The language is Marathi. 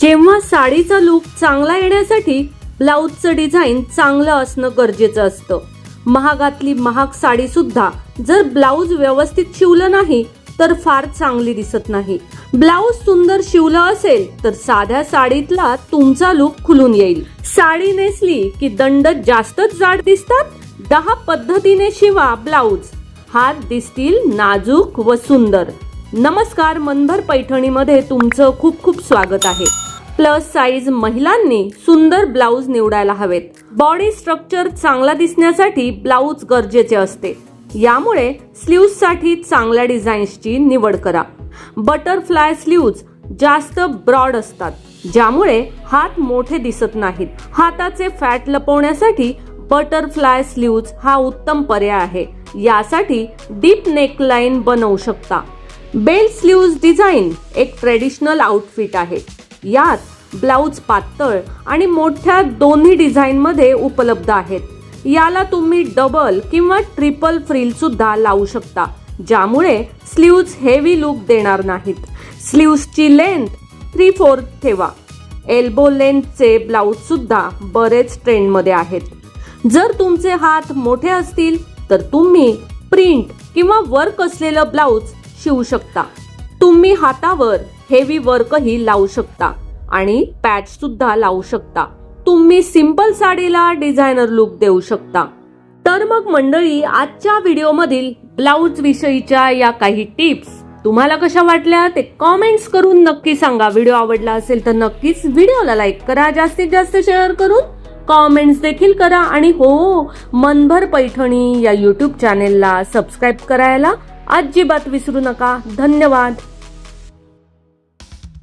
जेव्हा साडीचा लुक चांगला येण्यासाठी ब्लाऊजचं डिझाईन चांगलं असणं गरजेचं असतं. महागातली महाग साडी सुद्धा जर ब्लाऊज व्यवस्थित शिवलं नाही तर फार चांगली दिसत नाही. ब्लाऊज सुंदर शिवलं असेल तर साध्या साडीतला तुमचा लुक खुलून येईल. साडी नेसली की दंड जास्तच जाड दिसतात दहा पद्धतीने शिवा ब्लाऊज हात दिसतील नाजूक व सुंदर. नमस्कार मनभर पैठणीमध्ये तुमचं खूप खूप स्वागत आहे. प्लस साईज महिलांनी सुंदर ब्लाऊज निवडायला हवेत. बॉडी स्ट्रक्चर चांगला दिसण्यासाठी ब्लाऊज गरजेचे असते. यामुळे स्लीव्जसाठी चांगल्या डिझाईन्सची निवड करा. बटरफ्लाय स्लीव्ज जास्त ब्रॉड असतात ज्यामुळे हात मोठे दिसत नाहीत. हाताचे फॅट लपवण्यासाठी बटरफ्लाय स्लीव्ज हा उत्तम पर्याय आहे. यासाठी डीप नेकलाईन बनवू शकता. बेल स्लीव्ज डिझाईन एक ट्रेडिशनल आउटफिट आहे. यात ब्लाऊज पातळ आणि मोठ्या दोन्ही डिझाईनमध्ये उपलब्ध आहेत. याला तुम्ही डबल किंवा ट्रिपल फ्रिल सुद्धा लावू शकता ज्यामुळे स्लीव्ज हेवी लुक देणार नाहीत. स्लीव्जची लेंथ थ्री फोर्थ ठेवा. एल्बो लेंथचे ब्लाऊज सुद्धा बरेच ट्रेंडमध्ये आहेत. जर तुमचे हात मोठे असतील तर तुम्ही प्रिंट किंवा वर्क असलेलं ब्लाऊज शिवू शकता. तुम्ही हातावर हेवी वर्कही लावू शकता. आणि पॅच सुद्धा लावू शकता. तुम्ही सिंपल साडीला डिझायनर लुक देऊ शकता. तर मग मंडळी आजच्या व्हिडिओमधील ब्लाऊज विषयीच्या या काही टिप्स तुम्हाला कशा वाटल्या ते कॉमेंट्स करून नक्की सांगा. व्हिडिओ आवडला असेल तर नक्कीच व्हिडिओला लाईक करा. जास्तीत जास्त शेअर करून कॉमेंट्स देखील करा आणि हो मनभर पैठणी या युट्यूब चॅनेलला सबस्क्राईब करायला अजिबात विसरू नका. धन्यवाद.